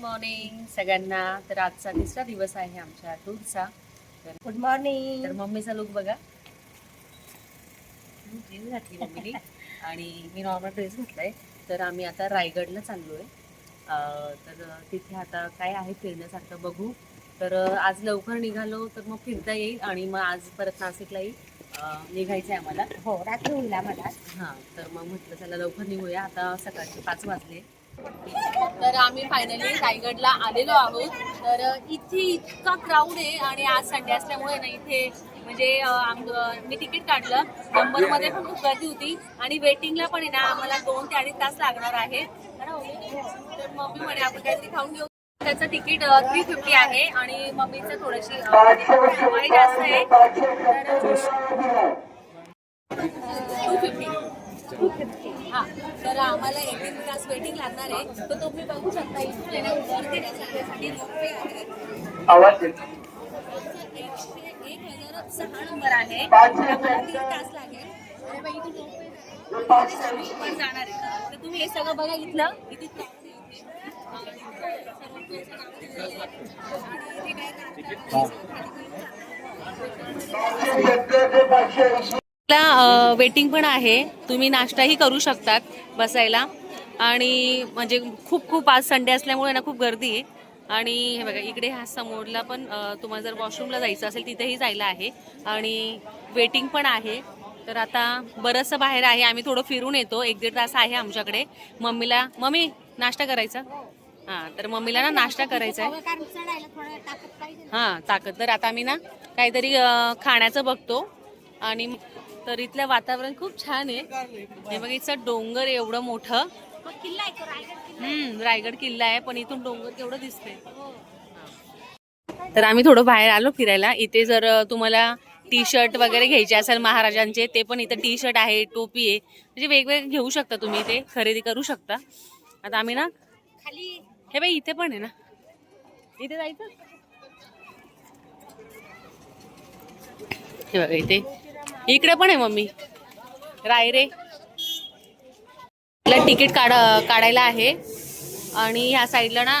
Morning सगळ्यांना. तर आजचा तिसरा दिवस आहे आमच्या टूरचा. गुड मॉर्निंग तर मम्मीचा लुक बघा. घातली मम्मीने. आणि मी नॉर्मल ड्रेस घातलाय. तर आम्ही आता रायगडला चाललोय. अं, तर तिथे आता काय आहे फिरण्यासारखं बघू. तर आज लवकर निघालो तर मग फिरता येईल आणि मग आज परत नाशिकलाही अं, निघायचं आहे आम्हाला. हो रात्री होईल आम्हाला. हां तर मग म्हटलं चला लवकर निघूया. आता सकाळचे पाच वाजले. तर आम्ही फायनली रायगडला आलेलो आहोत. तर इथे इतका क्राऊड आहे आणि आज संडे असल्यामुळे ना इथे म्हणजे मी तिकीट काढलं. नंबरमध्ये पण खूप गर्दी होती आणि वेटिंगला पण आहे ना आम्हाला दोन ते अडीच तास लागणार आहे? तर मम्मी म्हणे आपण काहीतरी खाऊन घेऊ. त्याचं तिकीट थ्री फिफ्टी आहे आणि मम्मीचं थोडीशी जास्त आहे. टू फिफ्टी टू फिफ्टी हा. तर आम्हाला एक दीड तास वेटिंग लागणार आहे. तर तुम्ही बघू शकता इथे ना वरती जाण्यासाठी रोपवे आहे आवाज एक हजार सहा नंबर आहे. तास लागेल. अरे बाई रोपवे जाणार आहे तर तुम्ही हे सगळं बघा इथलं. इथे crowd आहे ला वेटिंग पण आहे. तुम्ही नाश्ताही करू शकतात बसायला. आणि म्हणजे खूप खूप आज संडे असल्यामुळे ना खूप गर्दी आहे. आणि हे बघा इकडे हा समोरला पण तुम्हाला जर वॉशरूमला जायचं असेल तिथेही जायला आहे. आणि वेटिंग पण आहे. तर आता बरंचसं बाहेर आहे. आम्ही थोडं फिरून येतो. एक दीड तास आहे आमच्याकडे. मम्मीला मम्मी नाश्ता करायचा? हां तर मम्मीला ना नाश्ता करायचा आहे. ताकद हां ताकद. तर आता आम्ही ना काहीतरी खाण्याचं बघतो. आणि तर इथलं वातावरण खूप छान आहे. हे बघा इथचं डोंगर एवढं मोठं. किल्ला आहे तो रायगड किल्ला हम्म रायगड किल्ला आहे पण इथून डोंगर केवढं दिसतंय. तर आम्ही थोडं बाहेर आलो फिरायला. इथे जर तुम्हाला टी शर्ट वगैरे घ्यायचे असेल महाराजांचे ते पण इथं टी शर्ट आहे टोपी आहे. म्हणजे वेगवेगळे घेऊ शकता तुम्ही इथे खरेदी करू शकता. आता आम्ही ना खाली. हे बाई इथे पण आहे ना. इथे जायचं? हे बघा इथे. इकडे पण आहे मम्मी. रायरे आपल्याला तिकीट काढ काढायला आहे. आणि ह्या साईडला ना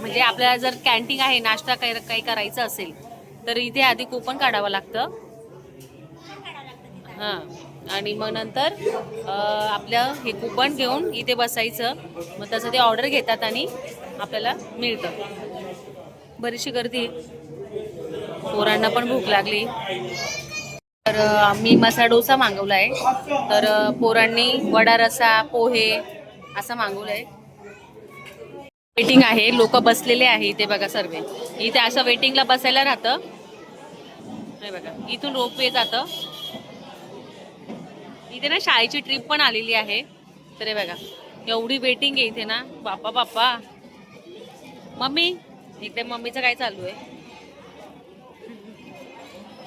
म्हणजे आपल्याला जर कॅन्टीन आहे नाश्ता काही काही करायचं असेल तर इथे आधी कुपन काढावं लागतं. हां. आणि मग नंतर आपलं हे कुपन घेऊन इथे बसायचं. मग तसं ते ऑर्डर घेतात आणि आपल्याला मिळतं. बरीचशी गर्दी. पोरांना पण भूक लागली. तर आम्ही मसा डोसा मागवला आहे तर पोरांनी वडा रसा पोहे असं मागवलं आहे वेटिंग आहे. लोक बसलेले आहे इथे बघा सर्व. इथे असं वेटिंगला बसायला राहतं. बघा. इथून रोपवे जातं. इथे ना शाळेची ट्रिप पण आलेली आहे. तर हे बघा. एवढी वेटिंग आहे इथे ना. बाप्पा बाप्पा. मम्मी इकडे मम्मीचं काय चालू आहे?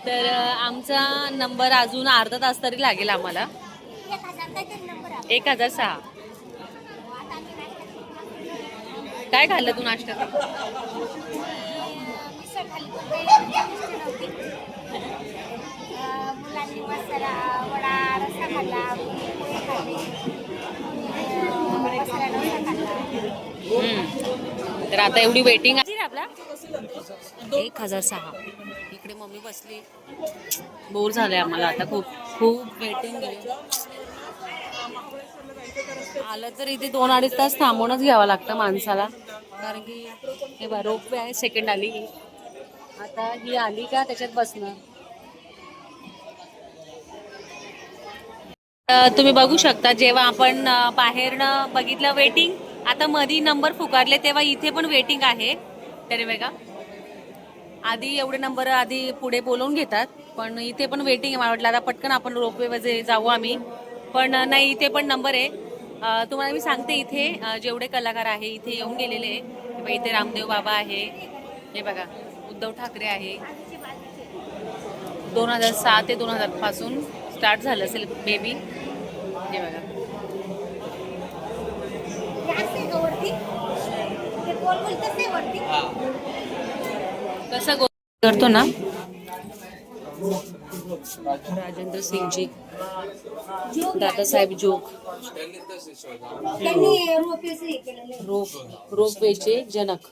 तर आमचा नंबर अजून अर्धा तास तरी लागेल आम्हाला. एक हजार सहा. नाश्ता? काय खाल्लं तू हम्म. तर आता एवढी वेटिंग आपला एक हजार सहा. इकडे मम्मी बसली. बोर झालंय आम्हाला आता. खूप खूप वेटिंग आलं तर इथे दोन अडीच तास थांबूनच घ्यावं लागतं माणसाला. कारण की हे बा रोपवे आहे सेकंड आली आता ही आली का त्याच्यात बसणार? तुम्ही बघू शकता जेव्हा आपण बाहेरनं बघितलं वेटिंग आता मधी नंबर फुकारले तेव्हा इथे पण वेटिंग आहे. तरी बघा. आधी एवढे नंबर आधी पुढे बोलवून घेतात पण इथे पण वेटिंग आहे. मला वाटलं आता पटकन आपण रोपवे वगैरे जाऊ आम्ही. पण नाही इथे पण नंबर आहे. तुम्हाला मी सांगते इथे जेवढे कलाकार आहे इथे येऊन गेलेले आहे. इथे रामदेव बाबा आहे. हे बघा उद्धव ठाकरे आहे. दोन हजार सहा ते दोन हजारपासून स्टार्ट झालं असेल बेबी हे बघा हे असते का वरती ते गोल गोल तसे वरती कसं करतो ना? राजेंद्र सिंगजी. दादासाहेब जोग. रोप रोपवेचे जनक.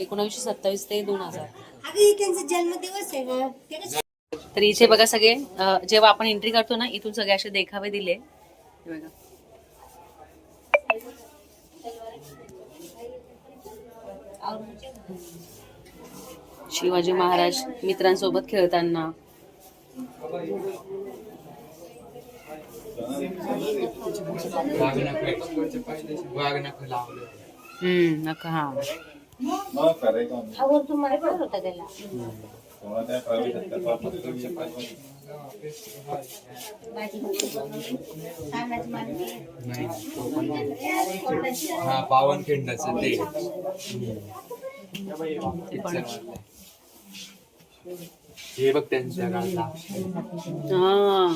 एकोणावीसशे सत्तावीस ते दोन हजार. हे तर इथे बघा सगळे जेव्हा आपण एंट्री करतो ना इथून सगळे असे देखावे दिले. हे बघा. शिवाजी महाराज मित्रांसोबत खेळताना. हम्म नका हा. होता त्याला हा पावनखिंडाचं ते हे बघ त्यांच्या गावाला हा.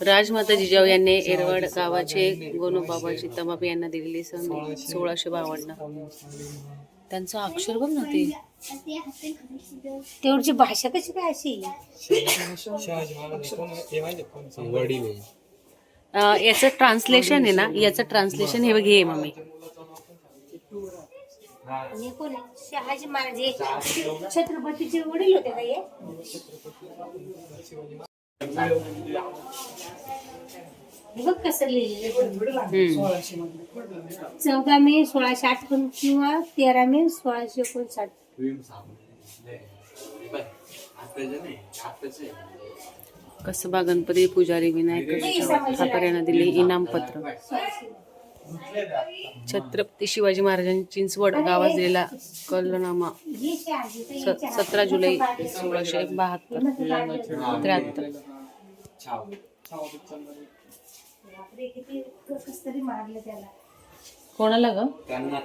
राजमाता जिजाऊ यांनी एरवड गावाचे गोनोबाबाची तमाप यांना दिलेली सन सोळाशे बावन्न. त्यांचं अक्षर बघ ना ते. तेवढची भाषा कशी काय अशी? याचं ट्रान्सलेशन आहे ना? याचं ट्रान्सलेशन हे बघ हे मम्मी. आणि कोण? आहे? शहाजी महाराज. हे छत्रपतीचे वडील होते का हे? हे बघ कसं लिहिलेलं हम्म. चौदा मे सोळाशे आठवण किंवा तेरा मे सोळाशे एकोणसाठ. कसबा गणपती पुजारी विनायक ठाकर यांना दिले इनाम पत्र छत्रपती शिवाजी महाराजांनी चिंचवड गावाजलेला कलनामा. स- सतरा जुलै सोळाशे बहात्तर. त्र्याहत्तर. कोणाला ग? त्यांना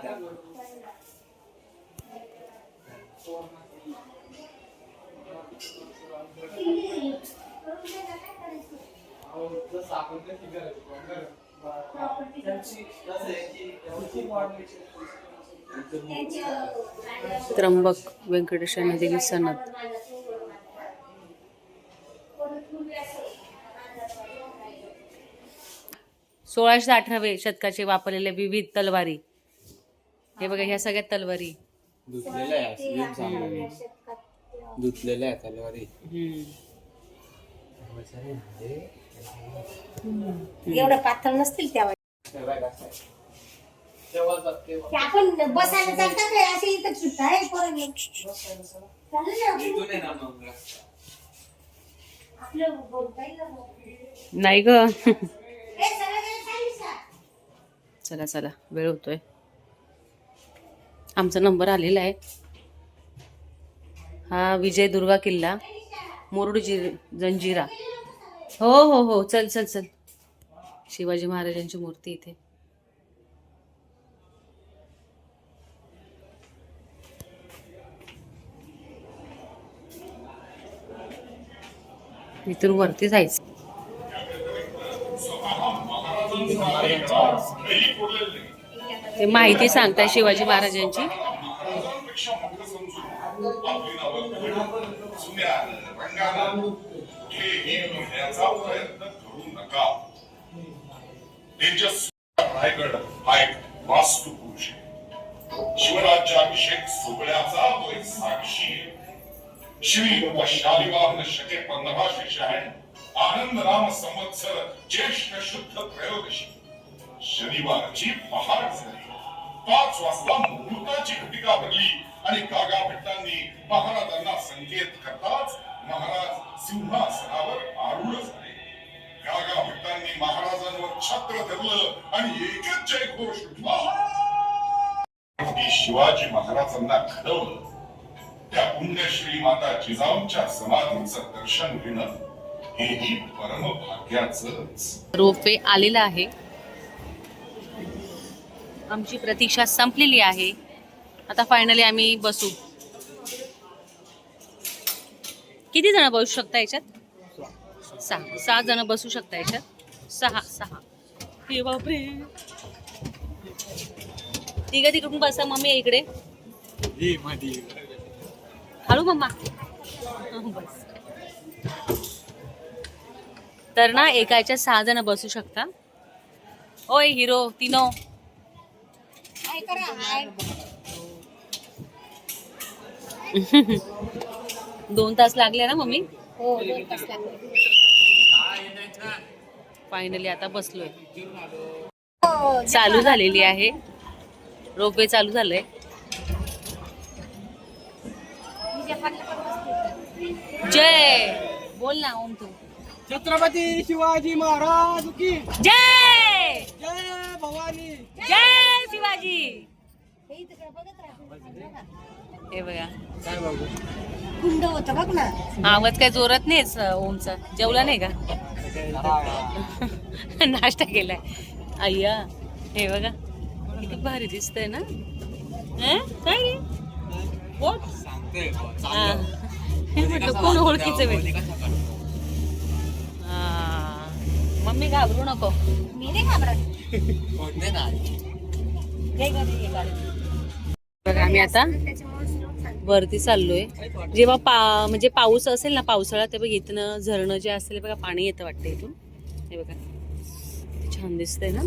त्र्यंबक व्यंकटेश दिली सनद सोळाशे अठरावे शतकाचे वापरलेले विविध तलवारी हे बघा ह्या सगळ्या तलवारी धुतलेलं आहे असं येऊन सांगू. धुतलेलं आहे तलवारी. एवढं पातळ नसतील त्या आपण बसायला जातात काय असे इथं सुद्धा आहे पोरांनी. चालेल ना आपण. इथून आहे ना मग. आपलं बोलता येईल ना मग. नाही ग ए, का? चला चला वेळ होतोय आमचा नंबर आलेला आहे हा विजय दुर्गा किल्ला मुरुड जि जंजिरा हो हो हो चल चल चल शिवाजी महाराजांची मूर्ती इथे. इथून वरती जायचं. ते माहिती सांगताय शिवाजी महाराजांची. रायगड हा एक वास्तू पुरुष आहे. शिवराज्याभिषेक सोहळ्याचा तो एक साक्षी आहे. श्री शालिवाहन शके पंधरा पंधराशे आहे. आनंद राम संवत्सर ज्येष्ठ शुद्ध त्रयोदशी. शनिवारची पहाट झाली. पाच वाजता मुहूर्ताची घटिका भरली आणि गागा भट्टांनी महाराजांना संकेत करताच महाराज सिंहासनावर आरूढ झाले. गागा भट्टांनी महाराजांवर छत्र धरलं आणि एकच जयघोष शिवाजी महाराजांना घडवलं. त्या पुण्यश्री माता जिजाऊंच्या समाधीचं दर्शन घेणं हेही परम भाग्याच रोपवे आलेला आहे. आमची प्रतीक्षा संपलेली आहे. आता फायनली आम्ही बसू. किती जण बसू शकता याच्यात? सहा. सहा जण बसू शकता याच्यात सहा सहा. हे बापरे. तिघ तिकडून बसा मम्मी इकडे. हळू मम्मा. बस. तर ना एका याच्यात सहा जण बसू शकता. ओय हिरो तिनो. हाय करा हाय. दोन तास लागले ना मम्मी? हो दोन तास लागले. फायनली आता बसलोय. चालू झालेली आहे. रोपवे चालू झालंय. जय! बोल ना ओम तू. छत्रपती शिवाजी महाराज की जय! जय भवानी. जय शिवाजी! हे हे बघा कुंड होतं बघ ना. आवाज काय जोरात नाहीच ओमचा. जेवला नाही का? नाश्ता केलाय. अय्या हे बघा किती भारी दिसतंय ना? हं? काय रे? हा. म्हटलं कोण ओळखीचं मम्मी घाबरू नको. मी नाही घाबरत. बघा आम्ही आता. वरती चाललोय. जेव्हा पा म्हणजे पाऊस असेल ना पावसाळा तेव्हा इथनं झरणं जे असेल बघा पाणी येतं वाटतं इथून. हे बघा. छान दिसतंय ना?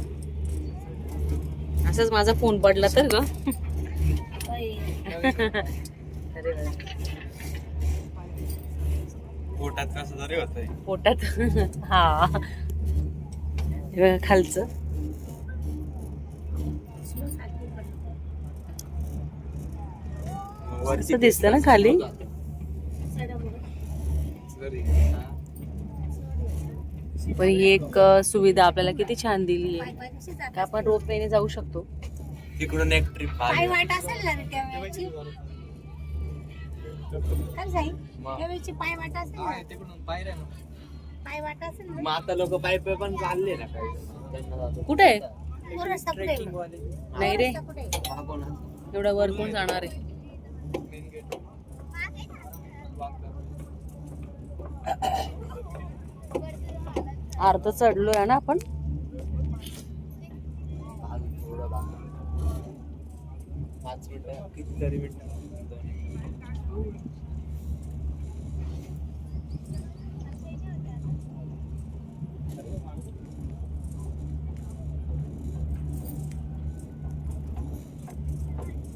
असंच माझा फोन पडला तर ग. अरे. पोटात पोटात. हा. हे बघा खालचं. असं दिसतं ना खाली? पण ही एक सुविधा आपल्याला किती छान दिली आहे. आपण रोपवेने जाऊ शकतो. तिकडून एक ट्रिप पाय वाट असेल ना पाय वाट असेल ना? तिकडून पायऱ्या ना. पाय वाट असेल ना? मग आता लोक पायी पण चालले ना काही. कुठे. नाही रे? एवढा वर कोण जाणार आहे? अर्ध चढलो आहे ना आपण. पाच मिनिट किती तरी मिनिटं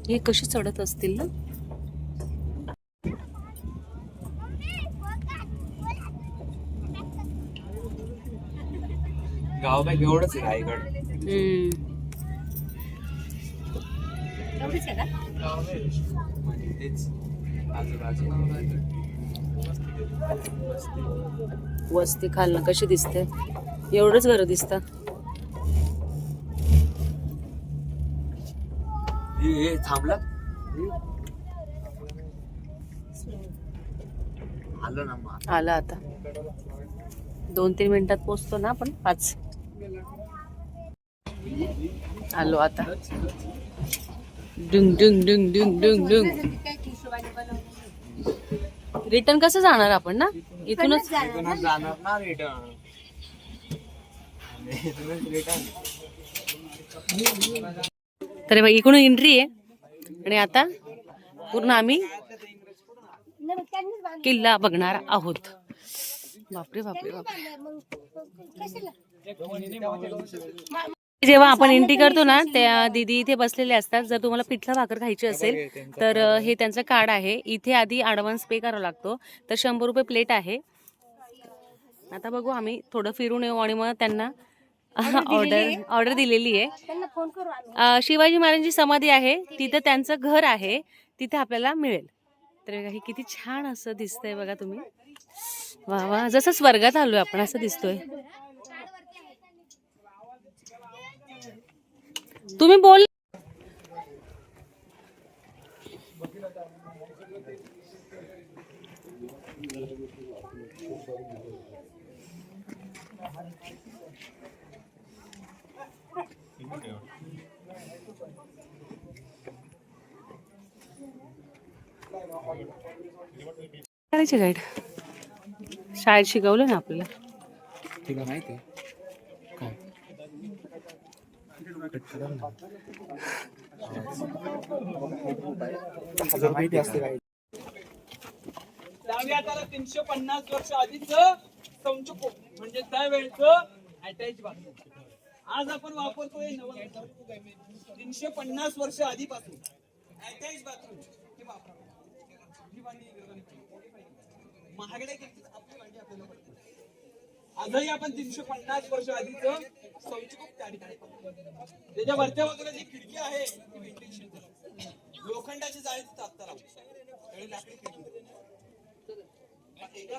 हे कशी चढत असतील ना? गाव काय एवढंच आहे रायगड हम्म. एवढीच आहे का? म्हणजे तेच वस्ती खालनं कशी दिसते? एवढंच घर दिसतात हे हे थांबलं? आलं ना मग. आलं आता. दोन तीन मिनिटात पोचतो ना आपण? पाच आलो आता. डुंग डुंग डुंग डुंग डुंग डुंग. रिटर्न कसं जाणार आपण ना? इथूनच? जाणार ना रिटर्न. इथूनच रिटर्न. तर बघ इकडून एंट्री आहे. आणि आता पूर्ण आम्ही किल्ला बघणार आहोत. बापरे बापरे बापरे. जेव्हा आपण एंट्री करतो ना त्या दीदी इथे बसलेले असतात. जर तुम्हाला पिठला भाकर खायची असेल तर हे त्यांचं कार्ड आहे. इथे आधी ॲडव्हान्स पे करावा लागतो. तर शंभर रुपये प्लेट आहे. आता बघू आम्ही थोडं फिरून येऊ आणि मग त्यांना ऑर्डर ऑर्डर दिलेली आहे. शिवाजी महाराजांची समाधी आहे. तिथं त्यांचं घर आहे. तिथे आपल्याला मिळेल. तर हे किती छान असं दिसतंय बघा तुम्ही. वा वा जसं स्वर्गात आलोय आपण असं दिसतोय. तुम्ही बोल. करायचे गाईड शाळेत शिकवलं ना आपल्याला? तुला माहिती काय? डाव्या हाताला तीनशे पन्नास वर्ष आधीच संचुको म्हणजे त्यावेळेचं अटॅच बाथरूम आज आपण वापरतोय नवं तीनशे पन्नास वर्ष आधीपासून अटॅच बाथरूम हे वापरा. महागड्या किमतीत आपली भांडी आपल्याला आजही आपण तीनशे पन्नास वर्ष आधीच संचुको त्या ठिकाणी त्याच्या वरच्या बाजूला जी खिडकी आहे ती ventilation. लोखंडाची जाळी तिथं आत्ता लावली लाकडी खिडकी. एका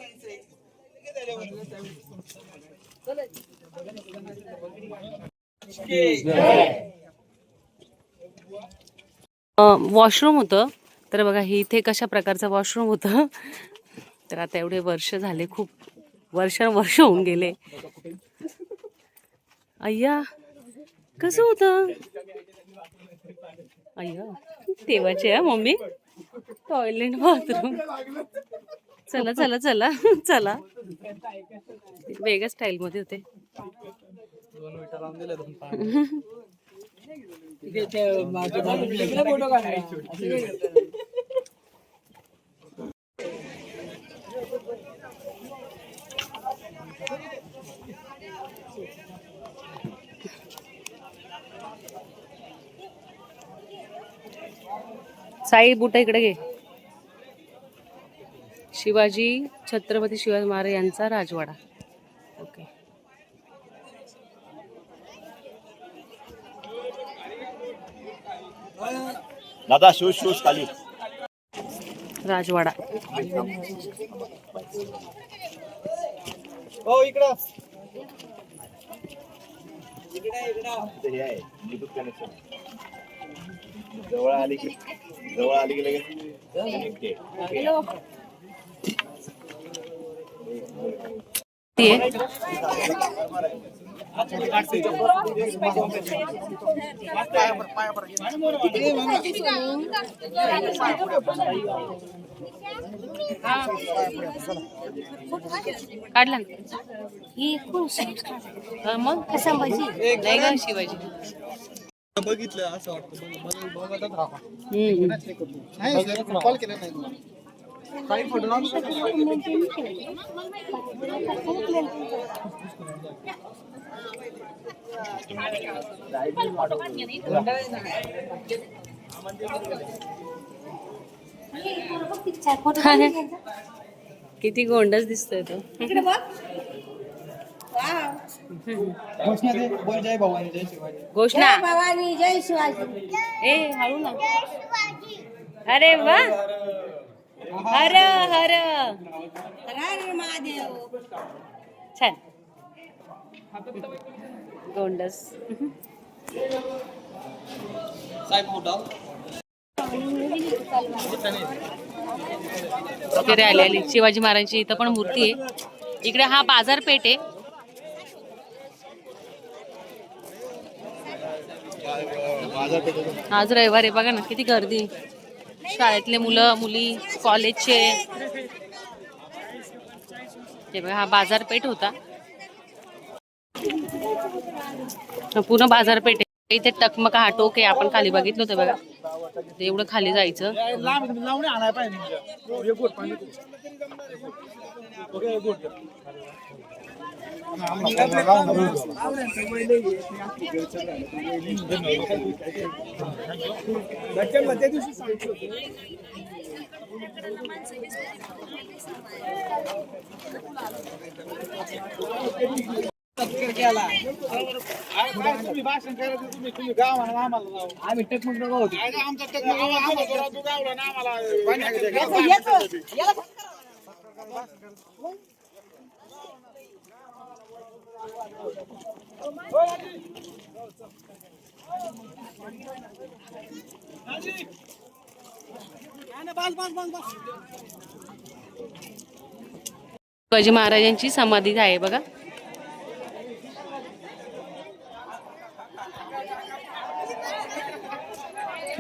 वॉशरूम होतं. तर बघा हे इथे कशा प्रकारचं वॉशरूम होतं? तर आता एवढे वर्ष झाले खूप वर्षानुवर्ष होऊन गेले. अय्या कसं होतं? अय्या तेव्हाचे आहे मम्मी. टॉयलेट बाथरूम चला चला चला चला. वेगळ्या स्टाईल मध्ये होते. फोटो साई बुटा इकडे घे. शिवाजी छत्रपती शिवाजी महाराज यांचा राजवाडा. ओके. दादा शूज शूज खाली. राजवाडा. हो इकडं. इकडे जवळ आली की. जवळ आली की लगेच? connect काढला ही खूप मग संभाजी नाही का शिवाजी? बघितलं असं वाटतं. हम्म. कॉल केला नाही काही फ़ोटो किती गोंडच दिसतोय तो. घोषणा दे बोल जय भवानी जय शिवाजी. घोषणा? भवानी जय शिवाजी. ए हळू ना. अरे वा. हर हर. हर महादेव. छान. गोंडस. साहेब वगैरे आली आली शिवाजी महाराजांची इथं पण मूर्ती आहे. इकडे हा बाजारपेठ आहे. आज रविवार आहे बघा ना किती गर्दी. शाळेतले मुलं मुली कॉलेजचे. ते बघा हा बाजारपेठ होता. पूर्ण बाजारपेठ आहे. इथे टकमक हा टोक आहे आपण खाली बघितलं होतं बघा. ते एवढं खाली जायचं. भाषण करायचं तुम्ही तुम्ही गाव म्हणा आम्हाला लावू. आम्ही होतो आमचा आम्हाला गावला ना आम्हाला पाणी हाकायचं. बस बस बस बस शिवाजी महाराजांची समाधी आहे बघा.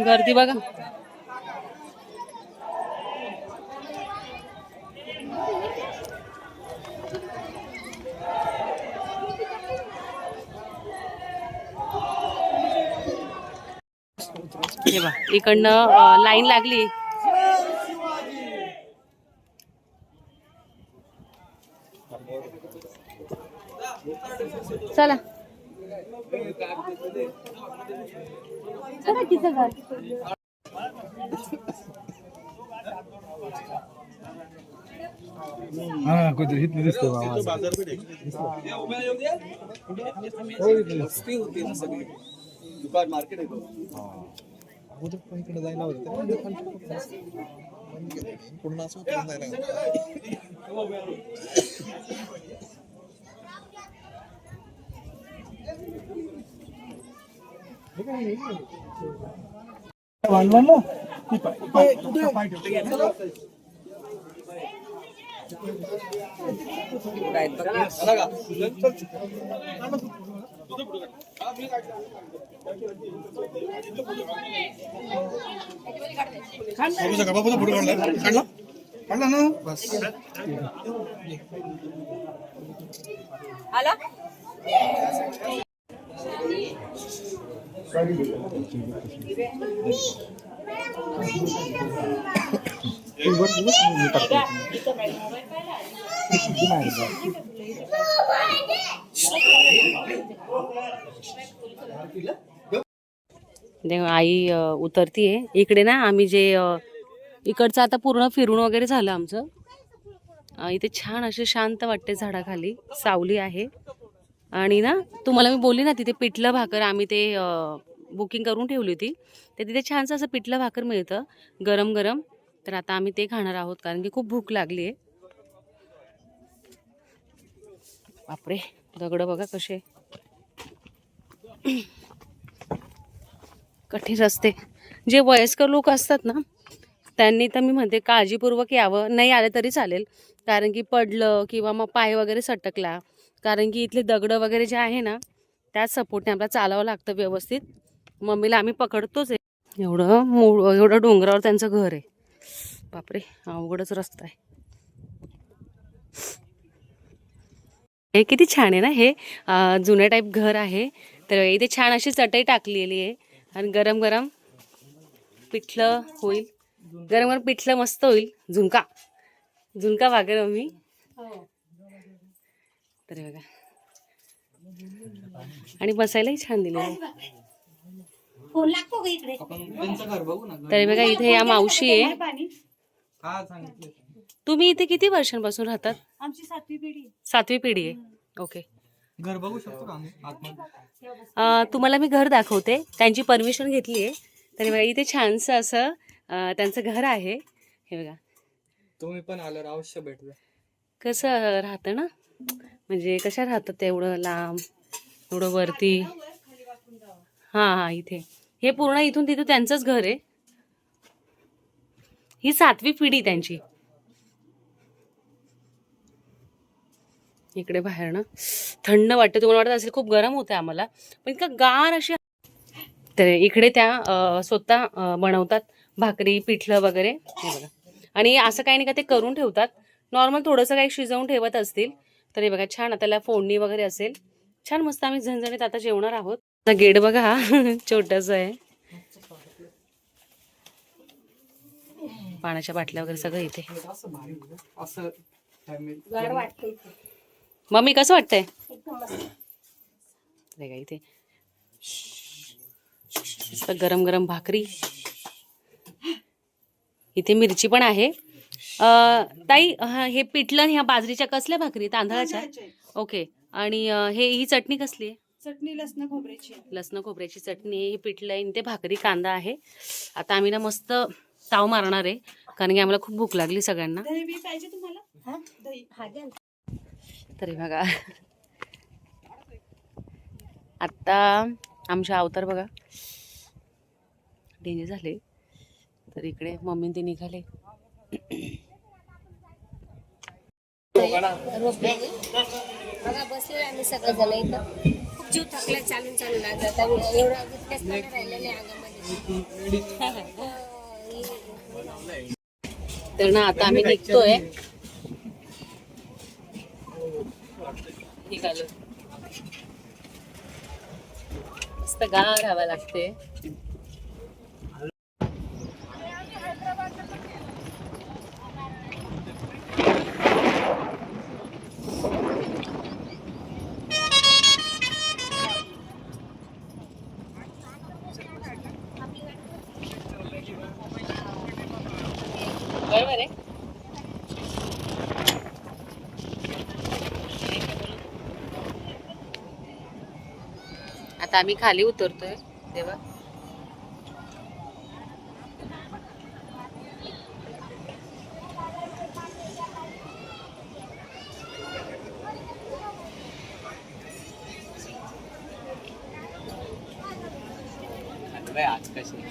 गर्दी बघा. हे बा इकडनं लाईन लागली. चला. चला तिचं घर हा कुठे इथलं दिसतो बाबा वस्ती होती ना सगळी दुकान मार्केट आहे अगोदर पण इकडे जायला होतं ते पण पुन्हा असं उतरून जायला लागलं. बाबूचा का बाबूचा फोटो काढला काढला काढला ना बस तेव्हा आई उतरती उतरतीये. इकडे ना आम्ही जे इकडचं आता पूर्ण फिरून वगैरे झालं आमचं. इथे छान असे शांत वाटते झाडाखाली. सावली आहे. आणि ना तुम्हाला मी बोलली ना तिथे पिठलं भाकर आम्ही ते बुकिंग करून ठेवली होती. तर तिथे छानसं असं पिठलं भाकर मिळतं गरम गरम. तर आता आम्ही ते खाणार आहोत कारण की खूप भूक लागली आहे बापरे. दगडं बघा कसे. कठीण रस्ते. जे वयस्कर लोक असतात ना त्यांनी तर मी म्हणते काळजीपूर्वक यावं. नाही आलं तरी चालेल. कारण की पडलं किंवा मग पाय वगैरे सटकला. कारण की इथले दगडं वगैरे जे आहे ना त्याच सपोर्टने आपल्याला चालावं लागतं व्यवस्थित. मम्मीला आम्ही पकडतोच आहे. एवढं मूळ एवढं डोंगरावर त्यांचं घर आहे. बापरे अवघडच रस्ता आहे. हे किती छान आहे ना हे जुन्या टाईप घर आहे. तर इथे छान अशी चटई टाकलेली आहे. आणि गरम गरम पिठलं होईल. गरम गरम पिठलं मस्त होईल. झुणका. झुणका आम्ही. तर हे बघा. आणि बसायलाही छान दिले फोन लागतो का इकडे? त्यांचं घर बघू ना. तरी बघा इथे या मावशी आहे. हा तुम्ही इथे किती वर्षांपासून राहतात? आमची सातवी पिढी. सातवी पिढी आहे. ओके. घर बघू शकतो का आम्ही आतमध्ये? अं, तुम्हाला मी घर दाखवते. त्यांची परमिशन घेतली आहे. तरी बघा इथे छानसं असं अं, त्यांचं घर आहे. हे बघा. तुम्ही पण आल्यावर अवश्य भेटला कसं राहतं ना? म्हणजे कशा राहतात ते एवढं लांब एवढं वरती? हां हां इथे. हे पूर्ण इथून तिथून त्यांचंच घर आहे. ही सातवी पिढी त्यांची. इकडे बाहेर ना. थंड वाटते. तुम्हाला वाटत असेल खूप गरम होतं आम्हाला पण इतकं गार अशी तर इकडे त्या स्वतः बनवतात भाकरी पिठलं वगैरे. हे बघा. आणि असं काही नाही का ते करून ठेवतात. नॉर्मल थोडंसं काही शिजवून ठेवत असतील तर हे बघा छान. आता त्याला फोडणी वगैरे असेल. छान मस्त आम्ही झणझणीत आता जेवणार आहोत. गेट बघा हा छोटस आहे. पाण्याच्या बाटल्या वगैरे सगळं इथे. मम्मी कसं वाटतंय? एकदम मस्त. का इथे? गरम गरम भाकरी. इथे मिरची पण आहे. ताई हा, हे पिठलं ह्या बाजरीच्या कसल्या भाकरी? तांदळाच्या? ओके. आणि हे ही चटणी कसली आहे? चटणी लसण खोबऱ्याची लसण खोबऱ्याची चटणी ही पिठलं आहे आणि ते भाकरी कांदा आहे. आता आम्ही ना मस्त ताव मारणार आहे कारण की आम्हाला खूप भूक लागली सगळ्यांना. तरी बघा. आत्ता आमचे अवतार बघा. डेंजर झाले. तर इकडे मम्मी ते निघाले. बघा बसले आम्ही सगळेजण इथं. खूप जीव थकला चालून चालून लागत आम्ही एवढा विकनेस पण राहिलेले अंगामध्ये तर ना आता आम्ही निघतोय. निघालो. मस्त गार हवा लागते बरोबर आहे आता आम्ही खाली उतरतोय. तेव्हा आज कशी?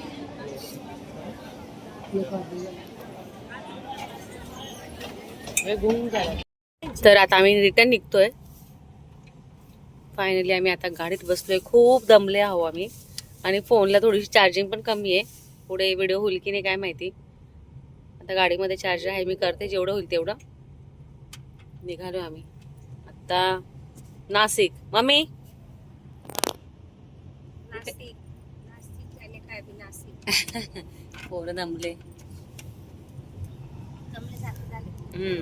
तर आता आम्ही रिटर्न निघतोय. फायनली आम्ही आता गाडीत बसलोय. खूप दमले आहो आम्ही. आणि फोनला थोडीशी चार्जिंग पण कमी आहे. पुढे व्हिडिओ होईल की नाही काय माहिती. आता गाडीमध्ये चार्जर आहे मी करते जेवढं होईल तेवढं. निघालो आम्ही. आता नाशिक. मम्मी? पोरं दमले. हम्म.